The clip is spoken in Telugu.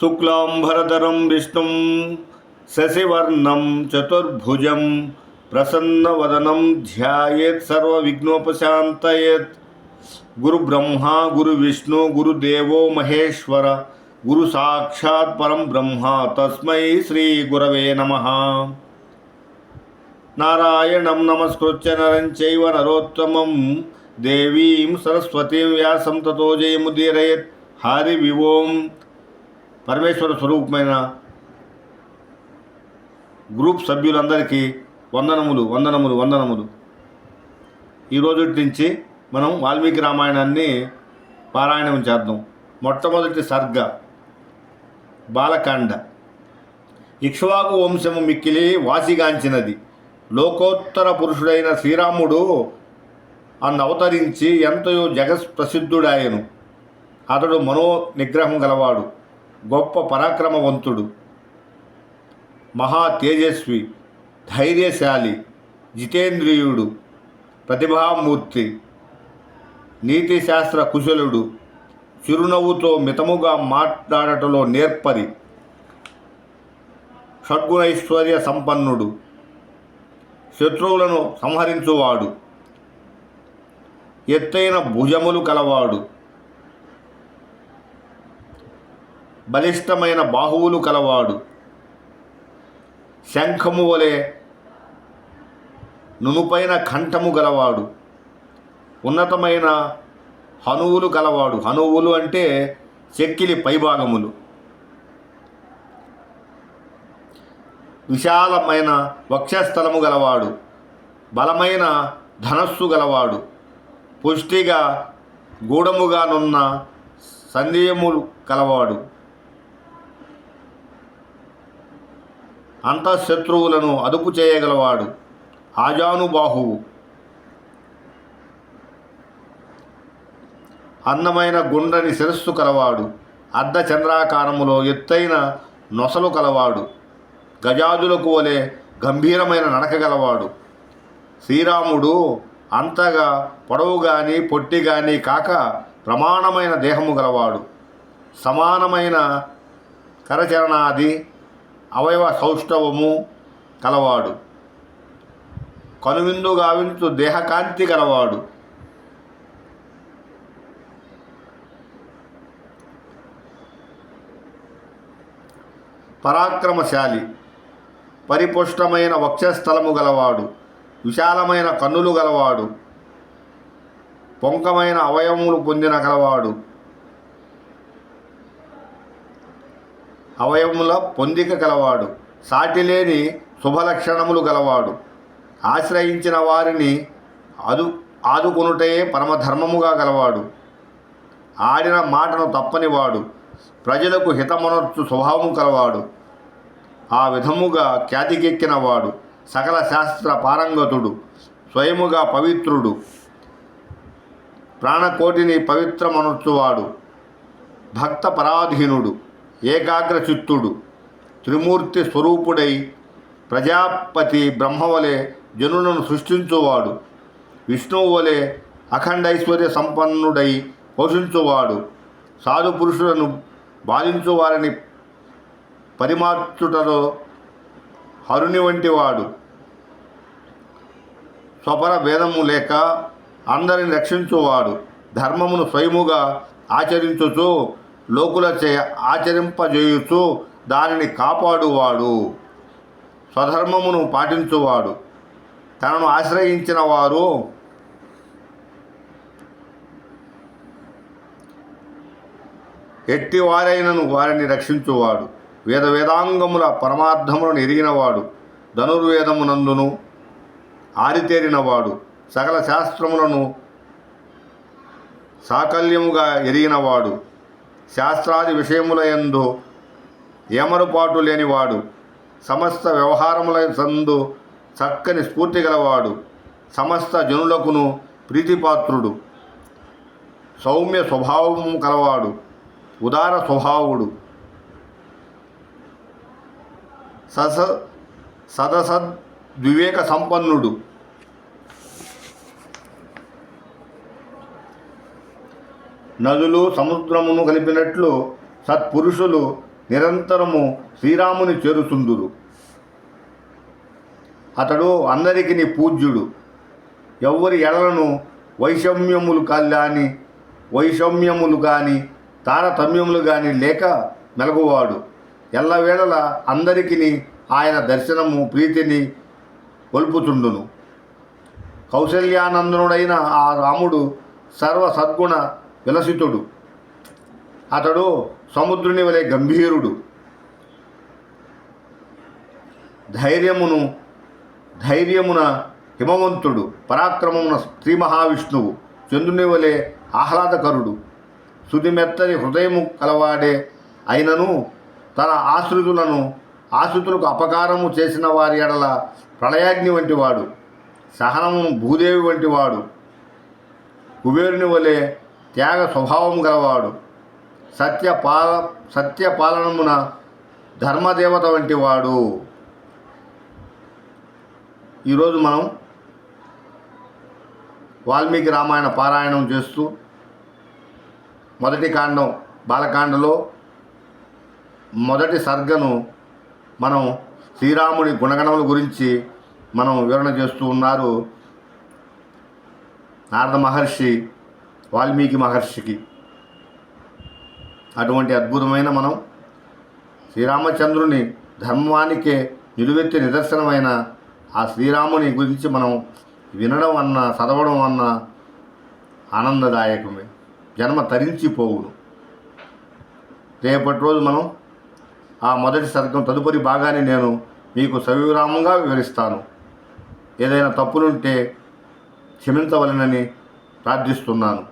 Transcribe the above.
శుక్లాంబరధరం విష్ణుం శశివర్ణం చతుర్భుజం ప్రసన్నవదనం ధ్యాయేత్ సర్వవిఘ్నోపశాంతయేత్. గురు బ్రహ్మ గురు విష్ణు గురుదేవో మహేశ్వర గురు సాక్షాత్ పరం బ్రహ్మ తస్మై శ్రీ గురవే నమ. నారాయణం నమస్కృత్య నరం చైవ నరోత్తమం దేవీం సరస్వతీం వ్యాసం తతో జయముదీరయత్. హరి వివోం పరమేశ్వర స్వరూపమైన గ్రూప్ సభ్యులందరికీ వందనములు వందనములు వందనములు. ఈ రోజు నుంచి మనం వాల్మీకి రామాయణాన్ని పారాయణం చేద్దాం. మొట్టమొదటి సర్గ బాలకాండ. ఇక్ష్వాకు వంశము మిక్కిలి వాసిగాంచినది. లోకోత్తర పురుషుడైన శ్రీరాముడు అన్న అవతరించి ఎంతయో జగత్ ప్రసిద్ధుడాయను. అతడు మనో నిగ్రహం గలవాడు. గొప్ప పరాక్రమవంతుడు మహా తేజస్వి ధైర్యశాలి జితేంద్రియుడు ప్రతిభామూర్తి నీతిశాస్త్ర కుశలుడు చిరునవ్వుతో మితముగా మాట్లాడటంలో నేర్పరి షడ్గుణైశ్వర్య సంపన్నుడు శత్రువులను సంహరించువాడు ఎత్తైన భుజములు కలవాడు. బలిష్టమైన బాహువులు కలవాడు. శంఖము వలె నునుపైన కంఠము గలవాడు. ఉన్నతమైన హనువులు గలవాడు హనువులు అంటే చెక్కిలి పైభాగములు. విశాలమైన వక్షస్థలము గలవాడు. బలమైన ధనస్సు గలవాడు. పుష్టిగా గూఢముగానున్న సందేయములు కలవాడు. అంతఃశత్రువులను అదుపు చేయగలవాడు. ఆజానుబాహువు. అందమైన గుండ్రని శిరస్సు కలవాడు. అర్ధ చంద్రాకారములో ఎత్తైన నొసలు కలవాడు. గజాదులకు వలె గంభీరమైన నడక గలవాడు. శ్రీరాముడు అంతగా పొడవు గాని పొట్టి గాని కాక ప్రమాణమైన దేహము గలవాడు. సమానమైన కరచరణాది అవయవ సౌష్ఠవము కలవాడు. కనువిందు గావించు దేహకాంతి గలవాడు పరాక్రమశాలి పరిపుష్టమైన వక్షస్థలము గలవాడు విశాలమైన కన్నులు గలవాడు పొంకమైన అవయవములు పొందిన గలవాడు. అవయవముల పొందిక గలవాడు సాటిలేని శుభలక్షణములు గలవాడు. ఆశ్రయించిన వారిని అదు ఆదుకొనుటయే పరమధర్మముగా గలవాడు. ఆడిన మాటను తప్పనివాడు ప్రజలకు హితమనర్చు స్వభావము కలవాడు ఆ విధముగా ఖ్యాతికెక్కినవాడు సకల శాస్త్ర పారంగతుడు స్వయముగా పవిత్రుడు. ప్రాణకోటిని పవిత్రమనర్చువాడు భక్త పరాధీనుడు ఏకాగ్రచిత్తుడు త్రిమూర్తి స్వరూపుడై ప్రజాపతి బ్రహ్మవలే జనులను సృష్టించువాడు. విష్ణువు వలె అఖండైశ్వర్య సంపన్నుడై పోషించువాడు. సాధు పురుషులను బాధించు వారిని పరిమార్చుటలో హరుని వంటివాడు. స్వపర భేదము లేక అందరిని రక్షించువాడు. ధర్మమును స్వయముగా ఆచరించుచు లోకులచే ఆచరింపజేయుచు దానిని కాపాడువాడు స్వధర్మమును పాటించువాడు. తనను ఆశ్రయించిన వారు ఎట్టి వారైనను వారిని రక్షించువాడు. వేద వేదాంగముల పరమార్థములను ఎరిగినవాడు. ధనుర్వేదమునందును ఆరితేరినవాడు. సకల శాస్త్రములను సాకల్యముగా ఎరిగినవాడు. శాస్త్రాది విషయముల యందు ఏమరుపాటు లేనివాడు సమస్త వ్యవహారముల సందు చక్కని స్ఫూర్తి గలవాడు సమస్త జనులకును ప్రీతిపాత్రుడు సౌమ్య స్వభావము కలవాడు ఉదార స్వభావుడు. సస సదసద్వివేక సంపన్నుడు నదులు సముద్రమును కలిపినట్లు సత్పురుషులు నిరంతరము శ్రీరాముని చేరుతుందురు అతడు అందరికిని పూజ్యుడు. ఎవ్వరి ఎడలను వైషమ్యములు కానీ వైషమ్యములు కానీ తారతమ్యములు కానీ లేక మెలగువాడు. ఎల్లవేళల అందరికిని ఆయన దర్శనము ప్రీతిని కొల్పుతుండును కౌశల్యానందనుడైన ఆ రాముడు సర్వ సద్గుణ విలసితుడు అతడు సముద్రుని వలె గంభీరుడు. ధైర్యమును ధైర్యమున హిమవంతుడు పరాక్రమమున శ్రీ మహావిష్ణువు చంద్రుని వలె ఆహ్లాదకరుడు. సుదిమెత్తని హృదయము కలవాడే అయినను తన ఆశ్రితులను ఆశ్రితులకు అపకారము చేసిన వారి ఎడల ప్రళయాగ్ని వంటివాడు. సహనము భూదేవి వంటివాడు. కుబేరుని వలె త్యాగ స్వభావం గలవాడు. సత్య పాల సత్య పాలనమున ధర్మదేవత వంటివాడు ఈరోజు మనం వాల్మీకి రామాయణ పారాయణం చేస్తూ మొదటి కాండం బాలకాండలో మొదటి సర్గను మనం శ్రీరాముడి గుణగణముల గురించి మనం వివరణ చేస్తూ ఉన్నారు నారద మహర్షి వాల్మీకి మహర్షికి. అటువంటి అద్భుతమైన మనం శ్రీరామచంద్రుని ధర్మానికే నిలువెత్తి నిదర్శనమైన ఆ శ్రీరాముని గురించి మనం వినడం అన్న చదవడం అన్న ఆనందదాయకమే. జన్మ తరించిపోవును. రేపటి రోజు మనం ఆ మొదటి సర్గం తదుపరి భాగాన్ని నేను మీకు సవిరామంగా వివరిస్తాను. ఏదైనా తప్పులుంటే క్షమించవలనని ప్రార్థిస్తున్నాను.